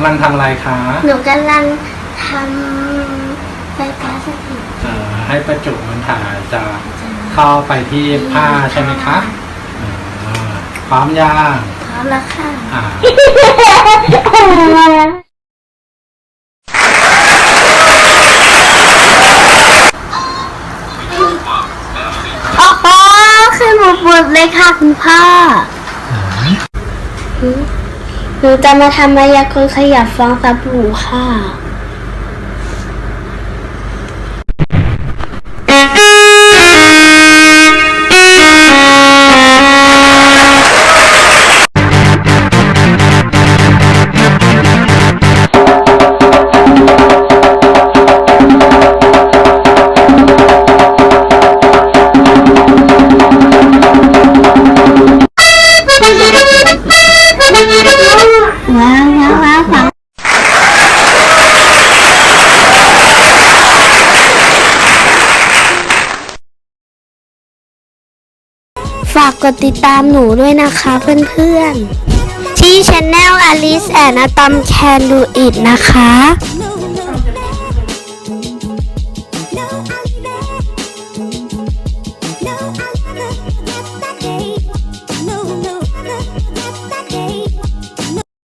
ำลังทำอะไรคะหนูกำลังทำไฟฟ้าสถิตเอ่อให้ประจุมันถ่ายจะเข้าไปที่ผ้าใช่ไหมคะอ่าพร้อมยังพร้อมแล้วค่ะ อ่า โอ้โหขึ้นหมดหมดเลยค่ะคุณพ่อห นูจะมาทำมายากลขยับฟองสบู่ค่ะ ฝากกดติดตามหนูด้วยนะคะเพื่อนๆ ที่ช anel Alice and Atom Can Do It นะคะ